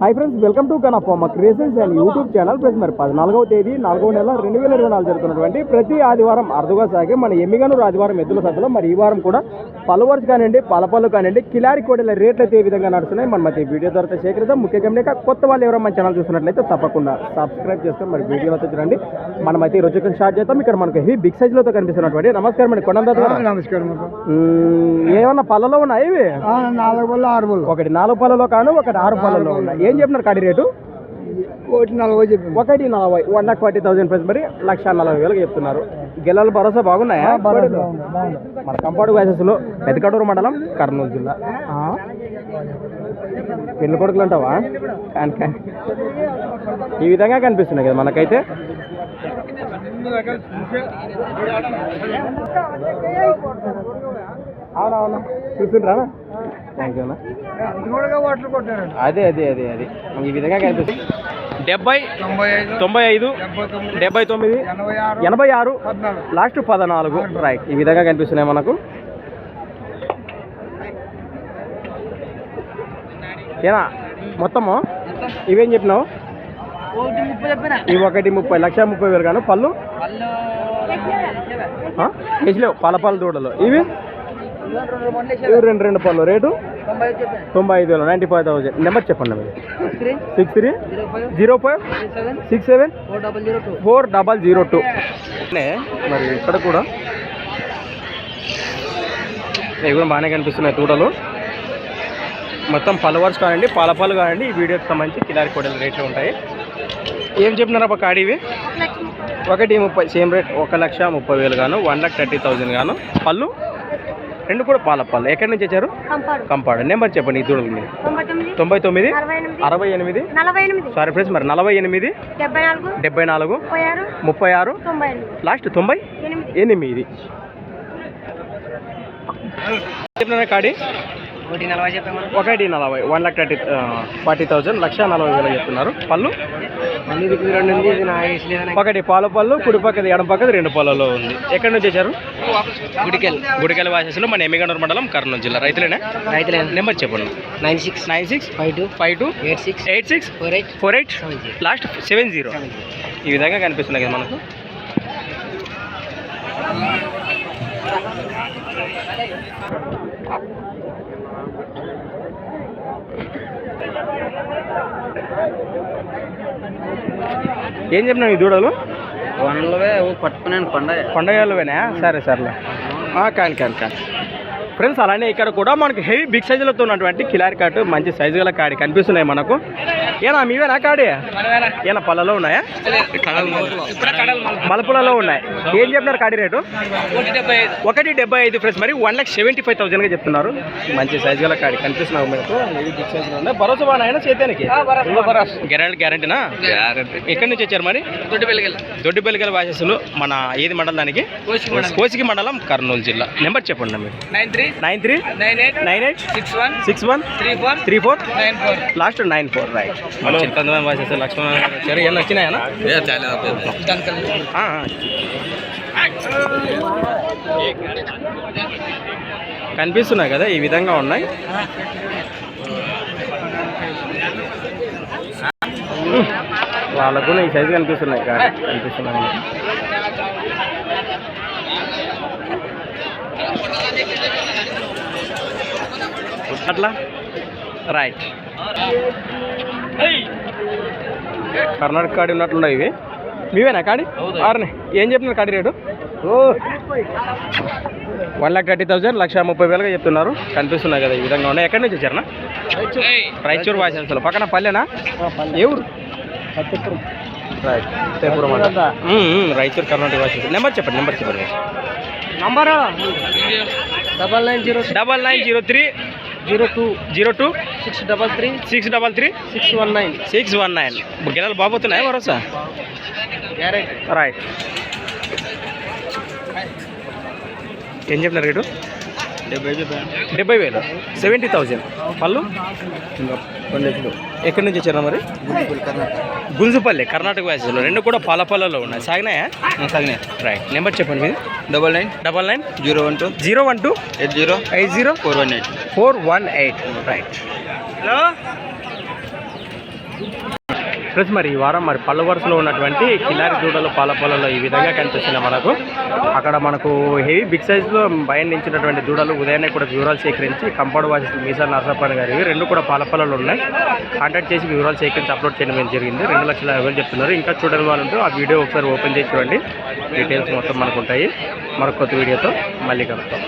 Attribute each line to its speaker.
Speaker 1: Hi friends welcome to కనఫార్మ creations and YouTube channel friends మరి పద్నాలుగవ తేదీ నాలుగవ నెల రెండు వేల ఇరవై నాలుగు జరుగుతున్నటువంటి ప్రతి ఆదివారం అరుదుగా సాగే మన ఎమ్మిగనూరు ఆదివారం ఎద్దుల సభలో మరి ఈ వారం కూడా పలువర్స్ కానివ్వండి పలపళ్ళు కానివ్వండి కిలారి కోడల రేట్లు అయితే ఏ విధంగా నడుస్తున్నాయి మన మధ్య వీడియో ద్వారా సేకరిద్దాం. ముఖ్య గమనిక కొత్త వాళ్ళు ఎవరైనా మన ఛానల్ చూసినట్లయితే తప్పకుండా సబ్స్క్రైబ్ చేసుకొని మరి వీడియోలో చూడండి. మనం అయితే ఈ రోజు ఇక్కడ స్టార్ట్ చేద్దాం. ఇక్కడ మనకు హెవీ బిగ్ సైజ్లో కనిపిస్తున్నటువంటి నమస్కారం అండి. కొండంత
Speaker 2: నమస్కారం
Speaker 1: ఏమన్నా పళ్ళలో ఉన్నాయి ఒకటి నాలుగు పళ్ళలో కాను ఒకటి ఆరు పళ్ళలో ఉన్నాయి. ఏం చెప్పినారు కడి రేటు?
Speaker 2: ఒకటి నలభై చెప్పింది
Speaker 1: ఒకటి నలభై. One lakh forty thousand price మరి లక్ష నలభై వేలకు చెప్తున్నారు. గెలలు భరోసా బాగున్నాయా? మన కంపాడు వ్యాసెస్లో పెద్దకడూరు మండలం కర్నూలు జిల్లా? పెళ్ళి కొడుకులు అంటావా? ఈ విధంగా కనిపిస్తున్నాయి కదా మనకైతే. అవునవునా. చూసిండ్రా థ్యాంక్ యూ అన్న.
Speaker 2: వాటర్ కొట్టారు
Speaker 1: అదే అదే అదే అదే. ఈ విధంగా కనిపిస్తుంది. డెబ్బై
Speaker 2: తొంభై ఐదు డెబ్బై తొమ్మిది ఎనభై ఆరు
Speaker 1: లాస్ట్ పద్నాలుగు. రైట్ ఈ విధంగా కనిపిస్తున్నాయి మనకు. ఏనా? మొత్తము? ఇవేం చెప్పినావు? ఇవి ఒకటి ముప్పై లక్ష ముప్పై వేలు గాను పళ్ళు? వేసలేవు పాల పాల దూడలు ఇవి? ఇవి రెండు రెండు పళ్ళు. రేటు? తొంభై ఐదు వేలు. Ninety five thousand. నెంబర్ చెప్పండి మీరు. Six three? Zero five? Six seven? Four double zero two. మరి ఇక్కడ కూడా. ఇవి కూడా బాగానే కనిపిస్తున్నాయి తూడలు మొత్తం పలవర్స్ కానివ్వండి పాలపాలు కానివ్వండి ఈ వీడియోకి సంబంధించి కిలారి కోడలు రేట్లు ఉంటాయి. ఏం చెప్తున్నారు ఒక కాడివి ఒకటి ముప్పై సేమ్ రేట్ ఒక లక్ష ముప్పై వేలు గాను వన్ లాక్ థర్టీ థౌజండ్ గాను. పళ్ళు? రెండు కూడా పాల పళ్ళు ఎక్కడి నుంచి వచ్చారు?
Speaker 3: కంపాడు.
Speaker 1: నెంబర్ చెప్పండి ఈ దూడలు మీరు.
Speaker 3: తొంభై తొమ్మిది అరవై ఎనిమిది
Speaker 1: సారీ ఫ్రెండ్స్ మరి నలభై ఎనిమిది
Speaker 3: డెబ్బై నాలుగు ముప్పై ఆరు
Speaker 1: లాస్ట్ తొంభై
Speaker 3: ఎనిమిది.
Speaker 1: కాడి.
Speaker 3: ఒకటి నలభై చెప్పాము
Speaker 1: ఒకటి నలభై one lakh thirty forty thousand లక్ష నలభై వేలు చెప్తున్నారు. పళ్ళు?
Speaker 3: రెండు ఉంది ఇది నా వయసు లేదని.
Speaker 1: ఒకటి పాల పళ్ళు కుడి పక్కది ఎడం పక్కది రెండు పళ్ళలో ఉంది. ఎక్కడి నుంచి వచ్చారు?
Speaker 3: గుడికెళ్ళి
Speaker 1: గుడికల్ వాసెస్లో మన ఎమ్మిగనూరు మండలం కర్నూలు జిల్లా. రైతులేనా?
Speaker 3: రైతులే.
Speaker 1: నెంబర్ చెప్పండి.
Speaker 3: Nine six.
Speaker 1: Nine six.
Speaker 3: Five two.
Speaker 1: Five two.
Speaker 3: Eight six.
Speaker 1: Eight six.
Speaker 3: Four eight.
Speaker 1: Four eight. Last seven zero. ఈ విధంగా కనిపిస్తున్నాయి కదా మనకు. ఏం చెప్పినావు ఈ దూడలు?
Speaker 3: వన్లవే పట్టుకున్నాను పండగ.
Speaker 1: పండగలవేనా? సరే సర్లే. ఆ, కాని కాని కాని. ఫ్రెండ్స్ అలానే ఇక్కడ కూడా మనకి హెవీ బిగ్ సైజులతో ఉన్నటువంటి కిలారి కాటు మంచి సైజు గల కాడి కనిపిస్తున్నాయి మనకు. ఏనా మీవేనా కాడి? ఏనా పళ్ళలో ఉన్నాయా? మలపులలో ఉన్నాయి. ఏం చెప్తున్నారు కాడి రేటు? ఒకటి డెబ్బై ఐదు ఫ్రెండ్స్ మరి వన్ లాక్ సెవెంటీ ఫైవ్ థౌసండ్గా చెప్తున్నారు. మంచి సైజు గల కాడి కనిపిస్తున్నావు మీకు. బిగ్ భరోసా బాగా చేతానికి గ్యారంటీ గ్యారంటీనా ఎక్కడి నుంచి వచ్చారు మరి? దొడ్డిపల్లిగల వాసస్సులు మన ఏది మండలం దానికి? కోసికి మండలం. కర్నూలు జిల్లా. నెంబర్ చెప్పండి మీరు.
Speaker 3: Nine three
Speaker 1: nine three
Speaker 3: nine eight
Speaker 1: nine eight
Speaker 3: six one
Speaker 1: six one
Speaker 3: three four
Speaker 1: three four
Speaker 3: nine four.
Speaker 1: Last nine four right Chittoor వాసస్సు Lakshmana వచ్చారు ఏమన్నా వచ్చినాయనా. కనిపిస్తున్నాయి కదా ఈ విధంగా ఉన్నాయి. వాళ్ళకు ఈ సైజు కనిపిస్తున్నాయి. కనిపిస్తున్నాయి. అట్లా? రైట్. కర్ణాటక కాడి ఉన్నట్లున్నాయి ఇవి. మీవేనా కాడి? ఆరునే. ఏం చెప్తున్నారు కాడి rate? One lakh thirty thousand లక్ష ముప్పై వేలుగా చెప్తున్నారు. కనిపిస్తున్నాయి కదా ఈ విధంగా ఉన్నాయి. ఎక్కడి నుంచి వచ్చారనా రాయచూరు వాసేస్తారు పక్కన పల్లెనా? ఏ ఊరు? రైట్ తేపురం అంట. రాయచూరు కర్ణాటక వాసేస్తారు నెంబర్ చెప్పండి నెంబర్ చెప్పండి.
Speaker 3: Number? Double nine zero
Speaker 1: double nine zero three.
Speaker 3: Zero two
Speaker 1: zero two
Speaker 3: six double three
Speaker 1: six double three
Speaker 3: six one nine.
Speaker 1: Six one nine. గిన్నెలు బాబోతున్నాయి భరోసా? రైట్. ఏం చెప్పినారు రేటు?
Speaker 3: డెబ్బై
Speaker 1: వేలు. Seventy thousand. పళ్ళు? ఎక్కడి నుంచి వచ్చారా మరి? గుంజుపల్లి కర్ణాటక వ్యాసలో. రెండు కూడా పాలపల్లలో ఉన్నాయి. సాగినాయా? సాగినాయి. రైట్ నెంబర్ చెప్పండి మీది
Speaker 3: double nine
Speaker 1: double nine
Speaker 3: zero one two
Speaker 1: zero one two
Speaker 3: eight zero
Speaker 1: eight zero
Speaker 3: four one eight
Speaker 1: four one eight right hello friends మరి ఈ వారం మరి పళ్ళు వరుసలో ఉన్నటువంటి కిలారి దూడలు పాల పొలంలో ఈ విధంగా కనిపిస్తున్నాయి మనకు. అక్కడ మనకు హెవీ బిగ్ సైజ్లో బయలుంచినటువంటి దూడలు ఉదయాన్నే కూడా వివరాలు సేకరించి కంపౌండ్ వాసి మీసా నరసప్పని గారి రెండు కూడా పాల పొలాలు ఉన్నాయి. కాంటాక్ట్ చేసి వివరాలు సేకరించి అప్లోడ్ చేయడం జరిగింది? రెండు లక్షల యాభై వేలు చెప్తున్నారు. ఇంకా చూడని వాళ్ళు ఆ వీడియో ఒకసారి ఓపెన్ చేసి చూడండి. డీటెయిల్స్ మొత్తం మనకు ఉంటాయి. మరొక కొత్త వీడియోతో మళ్ళీ కలుద్దాం.